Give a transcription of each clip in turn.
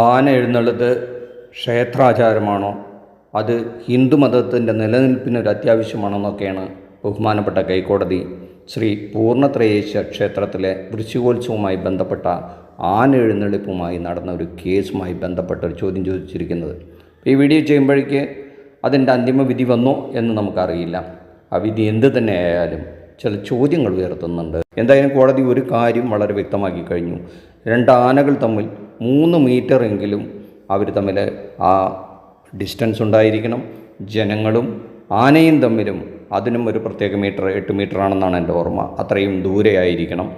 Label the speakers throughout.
Speaker 1: ആന എഴുന്നള്ളത്ത് ക്ഷേത്രാചാരമാണോ? അത് ഹിന്ദുമതത്തിന്റെ നിലനിൽപ്പിന് ഒരു അത്യാവശ്യമാണെന്നൊക്കെയാണ് ബഹുമാനപ്പെട്ട കൈക്കോടതി ശ്രീ പൂർണത്രയേശ്വര ക്ഷേത്രത്തിലെ വൃശ്ചികോത്സവവുമായി ബന്ധപ്പെട്ട ആന എഴുന്നള്ളിപ്പുമായി നടന്ന ഒരു കേസുമായി ബന്ധപ്പെട്ട ഒരു ചോദ്യം ചോദിച്ചിരിക്കുന്നത്. ഈ വീഡിയോ ചെയ്യുമ്പോഴേക്ക് അതിന്റെ അന്തിമ വിധി വന്നോ എന്ന് നമുക്കറിയില്ല. ആ വിധി എന്ത് തന്നെ ആയാലും ചില ചോദ്യങ്ങൾ ഉയർത്തുന്നുണ്ട്. എന്തായാലും കോടതി ഒരു കാര്യം വളരെ വ്യക്തമാക്കി കഴിഞ്ഞു. രണ്ട് ആനകൾ തമ്മിൽ മൂന്ന് മീറ്റർ എങ്കിലും അവർ തമ്മിൽ ആ ഡിസ്റ്റൻസ് ഉണ്ടായിരിക്കണം. ജനങ്ങളും ആനയും തമ്മിലും അതിനും ഒരു പ്രത്യേക മീറ്റർ എട്ട് മീറ്റർ ആണെന്നാണ് എന്റെ ഓർമ്മ. അത്രയും ദൂരെ ആയിരിക്കണം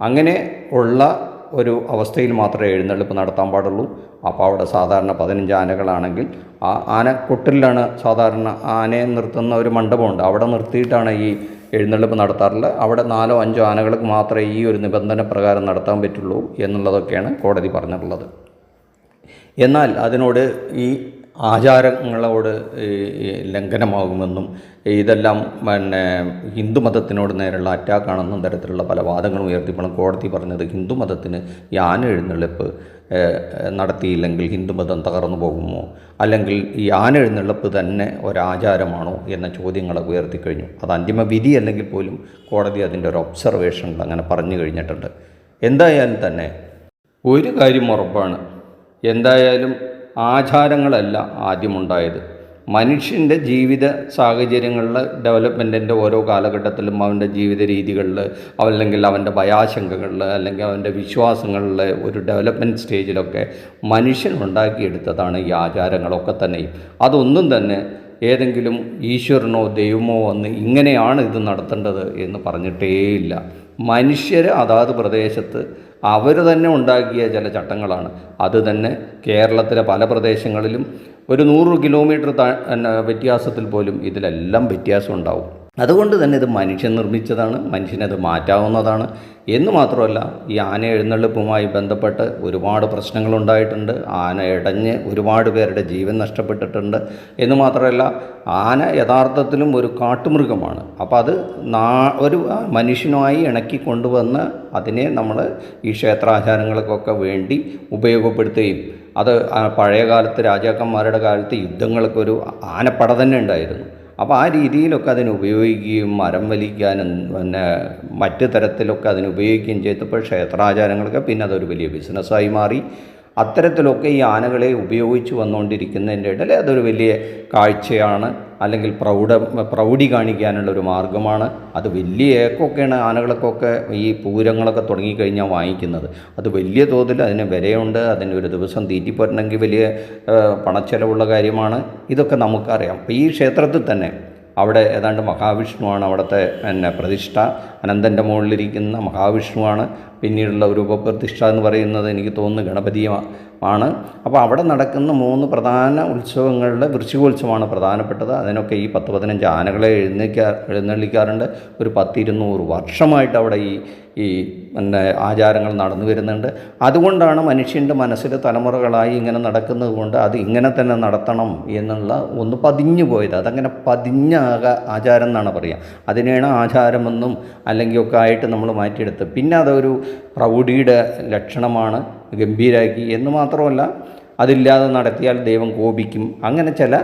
Speaker 1: അങ്ങനെ ഉള്ള ഒരു അവസ്ഥയിൽ മാത്രമേ എഴുന്നള്ളിപ്പ് നടത്താൻ പാടുള്ളൂ. അപ്പോൾ അവിടെ സാധാരണ പതിനഞ്ച് ആനകളാണെങ്കിൽ ആ ആന കൊട്ടിലാണ് സാധാരണ ആനയെ നിർത്തുന്ന ഒരു മണ്ഡപമുണ്ട്. അവിടെ നിർത്തിയിട്ടാണ് ഈ എഴുന്നള്ളിപ്പ് നടത്താറില്ല. അവിടെ നാലോ അഞ്ചോ ആനകൾക്ക് മാത്രമേ ഈ ഒരു നിബന്ധന പ്രകാരം നടത്താൻ പറ്റുള്ളൂ എന്നുള്ളതൊക്കെയാണ് കോടതി പറഞ്ഞിട്ടുള്ളത്. എന്നാൽ അതിനോട് ഈ ആചാരങ്ങളോട് ലംഘനമാകുമെന്നും ഇതെല്ലാം പിന്നെ ഹിന്ദുമതത്തിനോട് നേരെയുള്ള അറ്റാക്കാണെന്നും തരത്തിലുള്ള പല വാദങ്ങളും ഉയർത്തിപ്പോൾ കോടതി പറഞ്ഞത് ഹിന്ദുമതത്തിന് ഈ ആന എഴുന്നള്ളിപ്പ് നടത്തിയില്ലെങ്കിൽ ഹിന്ദുമതം തകർന്നു പോകുമോ? അല്ലെങ്കിൽ ഈ ആന എഴുന്നള്ളിപ്പ് തന്നെ ഒരാചാരമാണോ എന്ന ചോദ്യങ്ങളൊക്കെ ഉയർത്തിക്കഴിഞ്ഞു. അത് അന്തിമ വിധി അല്ലെങ്കിൽ പോലും കോടതി അതിന്റെ ഒരു ഒബ്സർവേഷനിൽ അങ്ങനെ പറഞ്ഞു കഴിഞ്ഞിട്ടുണ്ട്. എന്തായാലും തന്നെ ഒരു കാര്യം ഉറപ്പാണ്. എന്തായാലും ആചാരങ്ങളല്ല ആദ്യമുണ്ടായത്. മനുഷ്യന്റെ ജീവിത സാഹചര്യങ്ങളിൽ ഡെവലപ്മെന്റിന്റെ ഓരോ കാലഘട്ടത്തിലും അവന്റെ ജീവിത രീതികളിൽ അല്ലെങ്കിൽ അവന്റെ ഭയാശങ്കകളിൽ അല്ലെങ്കിൽ അവന്റെ വിശ്വാസങ്ങളിൽ ഒരു ഡെവലപ്മെന്റ് സ്റ്റേജിലൊക്കെ മനുഷ്യൻ ഉണ്ടാക്കിയെടുത്തതാണ് ഈ ആചാരങ്ങളൊക്കെ തന്നെയും. അതൊന്നും തന്നെ ഏതെങ്കിലും ഈശ്വരനോ ദൈവമോ വന്ന് ഇങ്ങനെയാണ് ഇത് നടത്തേണ്ടത് എന്ന് പറഞ്ഞിട്ടേയില്ല. മനുഷ്യർ അതാത് പ്രദേശത്ത് അവർ തന്നെ ഉണ്ടാക്കിയ ചില ചട്ടങ്ങളാണ്. അത് തന്നെ കേരളത്തിലെ പല പ്രദേശങ്ങളിലും ഒരു നൂറ് കിലോമീറ്റർ താ വ്യത്യാസത്തിൽ പോലും ഇതിലെല്ലാം വ്യത്യാസം ഉണ്ടാവും. അതുകൊണ്ട് തന്നെ ഇത് മനുഷ്യൻ നിർമ്മിച്ചതാണ് മനുഷ്യനത് മാറ്റാവുന്നതാണ്. എന്ന് മാത്രമല്ല ഈ ആന എഴുന്നള്ളിപ്പുമായി ബന്ധപ്പെട്ട് ഒരുപാട് പ്രശ്നങ്ങളുണ്ടായിട്ടുണ്ട്. ആന ഇടഞ്ഞ് ഒരുപാട് പേരുടെ ജീവൻ നഷ്ടപ്പെട്ടിട്ടുണ്ട്. എന്ന് മാത്രമല്ല ആന യഥാർത്ഥത്തിലും ഒരു കാട്ടുമൃഗമാണ്. അപ്പോൾ അത് നാ ഒരു മനുഷ്യനുമായി ഇണക്കി കൊണ്ടുവന്ന് അതിനെ നമ്മൾ ഈ ക്ഷേത്രാചാരങ്ങൾക്കൊക്കെ വേണ്ടി ഉപയോഗപ്പെടുത്തുകയും അത് പഴയ കാലത്ത് രാജാക്കന്മാരുടെ കാലത്ത് യുദ്ധങ്ങൾക്കൊരു ആനപ്പട തന്നെ ഉണ്ടായിരുന്നു. അപ്പോൾ ആ രീതിയിലൊക്കെ അതിനെ ഉപയോഗിക്കുകയും മരം വലിക്കാനും പിന്നെ മറ്റ് തരത്തിലൊക്കെ അതിനെ ഉപയോഗിക്കുകയും ചെയ്തപ്പോൾ ക്ഷേത്രാചാരങ്ങളൊക്കെ പിന്നെ അതൊരു വലിയ ബിസിനസ്സായി മാറി. അത്തരത്തിലൊക്കെ ഈ ആനകളെ ഉപയോഗിച്ച് വന്നുകൊണ്ടിരിക്കുന്നതിന്റെ ഇടയിൽ അതൊരു വലിയ കാഴ്ചയാണ്. അല്ലെങ്കിൽ പ്രൗഢ പ്രൗഢി കാണിക്കാനുള്ള ഒരു മാർഗമാണ്. അത് വലിയ ഏക്കൊക്കെയാണ് ആനകളൊക്കെ ഈ പൂരങ്ങളൊക്കെ തുടങ്ങിക്കഴിഞ്ഞാൽ വാങ്ങിക്കുന്നത്. അത് വലിയ തോതിൽ അതിന് വിലയുണ്ട്. അതിന് ഒരു ദിവസം തീറ്റിപ്പോരണമെങ്കിൽ വലിയ പണച്ചെലവുള്ള കാര്യമാണ്. ഇതൊക്കെ നമുക്കറിയാം. അപ്പോൾ ഈ ക്ഷേത്രത്തിൽ തന്നെ അവിടെ ഏതാണ്ട് മഹാവിഷ്ണുവാണ് അവിടുത്തെ പിന്നെ പ്രതിഷ്ഠ. അനന്തന്റെ മുകളിലിരിക്കുന്ന മഹാവിഷ്ണുവാണ് പിന്നീടുള്ള ഒരു ഉപപ്രതിഷ്ഠ എന്ന് പറയുന്നത് എനിക്ക് തോന്നുന്നു ഗണപതിയാണ് അപ്പോൾ അവിടെ നടക്കുന്ന മൂന്ന് പ്രധാന ഉത്സവങ്ങളുടെ വൃശ്ചികോത്സവമാണ് പ്രധാനപ്പെട്ടത്. അതിനൊക്കെ ഈ പത്ത് പതിനഞ്ച് ആനകളെ എഴുന്നേക്കാ എഴുന്നള്ളിക്കാറുണ്ട്. ഒരു പത്തിരുന്നൂറ് വർഷമായിട്ട് അവിടെ ഈ ഈ പിന്നെ ആചാരങ്ങൾ നടന്നു വരുന്നുണ്ട്. അതുകൊണ്ടാണ് മനുഷ്യന്റെ മനസ്സിൽ തലമുറകളായി ഇങ്ങനെ നടക്കുന്നത് കൊണ്ട് അത് ഇങ്ങനെ തന്നെ നടത്തണം എന്നുള്ള ഒന്ന് പതിഞ്ഞു പോയത് അതങ്ങനെ പതിഞ്ഞ ആചാരം എന്നാണ് പറയുക. അതിനെയാണ് ആചാരമെന്നും അല്ലെങ്കിൽ ഒക്കെ ആയിട്ട് നമ്മൾ മാറ്റിയെടുത്ത്. പിന്നെ അതൊരു പ്രൗഢിയുടെ ലക്ഷണമാണ് ഗംഭീരാക്കി. എന്ന് മാത്രമല്ല അതില്ലാതെ നടത്തിയാൽ ദൈവം കോപിക്കും. അങ്ങനെ ചില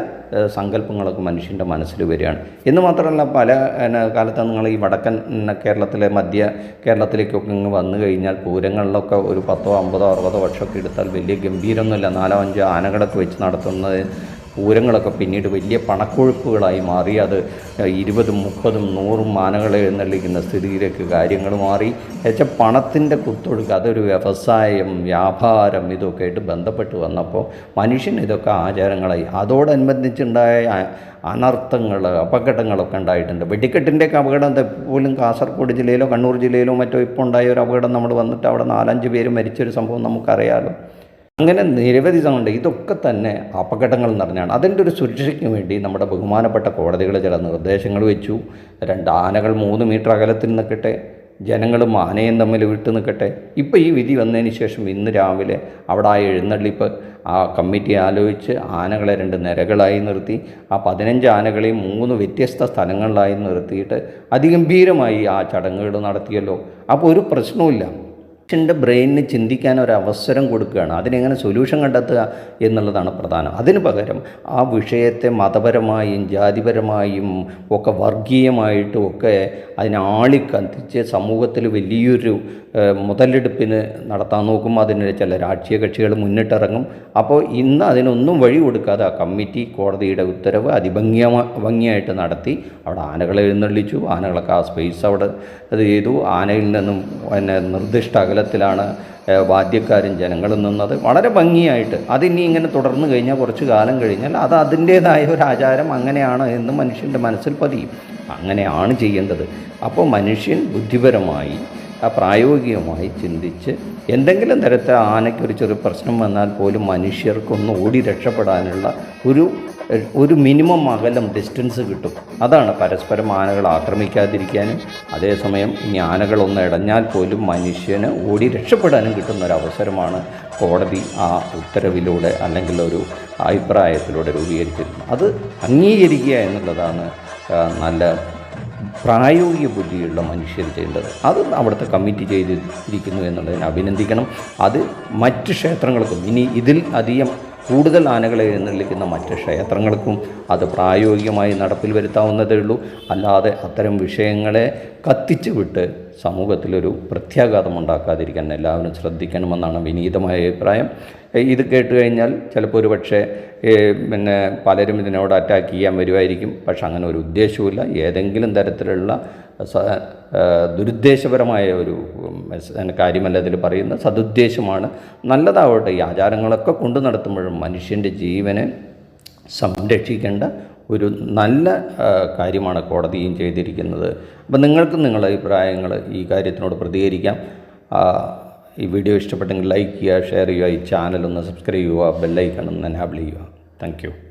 Speaker 1: സങ്കല്പങ്ങളൊക്കെ മനുഷ്യന്റെ മനസ്സിൽ വരികയാണ്. എന്ന് മാത്രമല്ല പല കാലത്ത് നിങ്ങൾ ഈ വടക്കൻ കേരളത്തിലെ മധ്യ കേരളത്തിലേക്കൊക്കെ ഇങ്ങ് വന്നു കഴിഞ്ഞാൽ പൂരങ്ങളിലൊക്കെ ഒരു പത്തോ അമ്പതോ അറുപതോ വർഷമൊക്കെ എടുത്താൽ വലിയ ഗംഭീരമൊന്നുമില്ല. നാലോ അഞ്ചോ ആനകളൊക്കെ വെച്ച് നടത്തുന്നത് പൂരങ്ങളൊക്കെ പിന്നീട് വലിയ പണക്കൊഴുപ്പുകളായി മാറി. അത് ഇരുപതും മുപ്പതും നൂറും ആനകളെ എഴുന്നള്ളിക്കുന്ന സ്ഥിതിയിലേക്ക് കാര്യങ്ങൾ മാറി. എന്നുവെച്ചാൽ പണത്തിന്റെ കുത്തൊഴുക്ക് അതൊരു വ്യവസായം വ്യാപാരം ഇതൊക്കെ ആയിട്ട് ബന്ധപ്പെട്ട് വന്നപ്പോൾ മനുഷ്യൻ ഇതൊക്കെ ആചാരങ്ങളായി. അതോടനുബന്ധിച്ചുണ്ടായ അനർത്ഥങ്ങൾ അപകടങ്ങളൊക്കെ ഉണ്ടായിട്ടുണ്ട്. വെടിക്കെട്ടിന്റെയൊക്കെ അപകടം പോലും കാസർഗോഡ് ജില്ലയിലോ കണ്ണൂർ ജില്ലയിലോ മറ്റോ ഇപ്പോൾ ഉണ്ടായ ഒരു അപകടം നമ്മൾ വന്നിട്ട് അവിടെ നാലഞ്ച് പേര് മരിച്ചൊരു സംഭവം നമുക്കറിയാലോ. അങ്ങനെ നിരവധി തവണ ഇതൊക്കെ തന്നെ അപകടങ്ങൾ നിറഞ്ഞാണ് അതിന്റെ ഒരു സുരക്ഷയ്ക്ക് വേണ്ടി നമ്മുടെ ബഹുമാനപ്പെട്ട കോടതികൾ ചില നിർദ്ദേശങ്ങൾ വെച്ചു. രണ്ട് ആനകൾ മൂന്ന് മീറ്റർ അകലത്തിൽ നിൽക്കട്ടെ ജനങ്ങളും ആനയും തമ്മിൽ വിട്ടു നിൽക്കട്ടെ. ഇപ്പോൾ ഈ വിധി വന്നതിന് ശേഷം ഇന്ന് രാവിലെ അവിടെ ആ എഴുന്നള്ളിപ്പ് ആ കമ്മിറ്റി ആലോചിച്ച് ആനകളെ രണ്ട് നിരകളായി നിർത്തി ആ പതിനഞ്ച് ആനകളെയും മൂന്ന് വ്യത്യസ്ത സ്ഥലങ്ങളിലായി നിർത്തിയിട്ട് അതിഗംഭീരമായി ആ ചടങ്ങുകൾ നടത്തിയല്ലോ. അപ്പോൾ ഒരു പ്രശ്നവുമില്ല. മനുഷ്യന്റെ ബ്രെയിനിന് ചിന്തിക്കാൻ ഒരു അവസരം കൊടുക്കുകയാണ്. അതിനെങ്ങനെ സൊല്യൂഷൻ കണ്ടെത്തുക എന്നുള്ളതാണ് പ്രധാനം. അതിന് പകരം ആ വിഷയത്തെ മതപരമായും ജാതിപരമായും ഒക്കെ വർഗീയമായിട്ടും ഒക്കെ അതിനെ ആളിക്കത്തിച്ച് സമൂഹത്തിൽ വലിയൊരു മുതലെടുപ്പിന് നടത്താൻ നോക്കുമ്പോൾ അതിന് ചില രാഷ്ട്രീയ കക്ഷികൾ മുന്നിട്ടിറങ്ങും. അപ്പോൾ ഇന്ന് അതിനൊന്നും വഴി കൊടുക്കാതെ ആ കമ്മിറ്റി കോടതിയുടെ ഉത്തരവ് അതിഭംഗിയമാ ഭംഗിയായിട്ട് നടത്തി. അവിടെ ആനകളെ എഴുന്നള്ളിച്ചു. ആനകളൊക്കെ ആ സ്പേസ് അവിടെ ഇത് ചെയ്തു. ആനയിൽ നിന്നും പിന്നെ നിർദ്ദിഷ്ട അകലത്തിലാണ് ഏഹ്, വാദ്യക്കാരും ജനങ്ങളും നിന്നത്. വളരെ ഭംഗിയായിട്ട്. അതിനി ഇങ്ങനെ തുടർന്ന് കഴിഞ്ഞാൽ കുറച്ച് കാലം കഴിഞ്ഞാൽ അത് അതിന്റേതായ ഒരു ആചാരം അങ്ങനെയാണ് എന്ന് മനുഷ്യന്റെ മനസ്സിൽ പതിയും. അങ്ങനെയാണ് ചെയ്യേണ്ടത്. അപ്പോൾ മനുഷ്യൻ ബുദ്ധിപരമായി ആ പ്രായോഗികമായി ചിന്തിച്ച് എന്തെങ്കിലും തരത്തിൽ ആനയ്ക്ക് ഒരു ചെറിയ പ്രശ്നം വന്നാൽ പോലും മനുഷ്യർക്കൊന്ന് ഓടി രക്ഷപ്പെടാനുള്ള ഒരു ഒരു മിനിമം അകലം ഡിസ്റ്റൻസ് കിട്ടും. അതാണ് പരസ്പരം ആനകൾ ആക്രമിക്കാതിരിക്കാനും അതേസമയം ഇനി ആനകളൊന്ന് ഇടഞ്ഞാൽ പോലും മനുഷ്യന് ഓടി രക്ഷപ്പെടാനും കിട്ടുന്ന ഒരു അവസരമാണ് കോടതി ആ ഉത്തരവിലൂടെ അല്ലെങ്കിൽ ഒരു അഭിപ്രായത്തിലൂടെ രൂപീകരിച്ചിരുന്നത് അത് അംഗീകരിക്കുക എന്നുള്ളതാണ് നല്ല പ്രായോഗിക ബുദ്ധിയുള്ള മനുഷ്യർ ചെയ്യേണ്ടത്. അത് അവിടുത്തെ കമ്മിറ്റി ചെയ്തിരിക്കുന്നു എന്നുള്ളതിനെ അഭിനന്ദിക്കണം. അത് മറ്റ് ക്ഷേത്രങ്ങൾക്കും ഇനി ഇതിൽ അധികം കൂടുതൽ ആനകളെ എഴുന്നള്ളിക്കുന്ന മറ്റ് ക്ഷേത്രങ്ങൾക്കും അത് പ്രായോഗികമായി നടപ്പിൽ വരുത്താവുന്നതേ ഉള്ളൂ. അല്ലാതെ അത്തരം വിഷയങ്ങളെ കത്തിച്ചു വിട്ട് സമൂഹത്തിലൊരു പ്രത്യാഘാതം ഉണ്ടാക്കാതിരിക്കാൻ എല്ലാവരും ശ്രദ്ധിക്കണമെന്നാണ് വിനീതമായ അഭിപ്രായം. ഇത് കേട്ട് കഴിഞ്ഞാൽ ചിലപ്പോൾ ഒരു പക്ഷേ പിന്നെ പലരും ഇതിനോട് അറ്റാക്ക് ചെയ്യാൻ വരുമായിരിക്കും പക്ഷെ അങ്ങനെ ഒരു ഉദ്ദേശവുമില്ല. ഏതെങ്കിലും തരത്തിലുള്ള ദുരുദ്ദേശപരമായ ഒരു കാര്യമല്ല ഇതിൽ പറയുന്ന സതുദ്ദേശമാണ്. നല്ലതാവട്ടെ ഈ ആചാരങ്ങളൊക്കെ കൊണ്ടു നടത്തുമ്പോഴും മനുഷ്യന്റെ ജീവനെ സംരക്ഷിക്കേണ്ട ഒരു നല്ല കാര്യമാണ് കോടതിയും ചെയ്തിരിക്കുന്നത്. അപ്പം നിങ്ങൾക്ക് നിങ്ങളുടെ അഭിപ്രായങ്ങൾ ഈ കാര്യത്തിനോട് പ്രതികരിക്കാം. ഈ വീഡിയോ ഇഷ്ടപ്പെട്ടെങ്കിൽ ലൈക്ക് ചെയ്യുക ഷെയർ ചെയ്യുക ഈ ചാനൽ ഒന്ന് സബ്സ്ക്രൈബ് ചെയ്യുക ബെല്ലൈക്കൺ ഒന്ന് എനാബിൾ ചെയ്യുക. താങ്ക്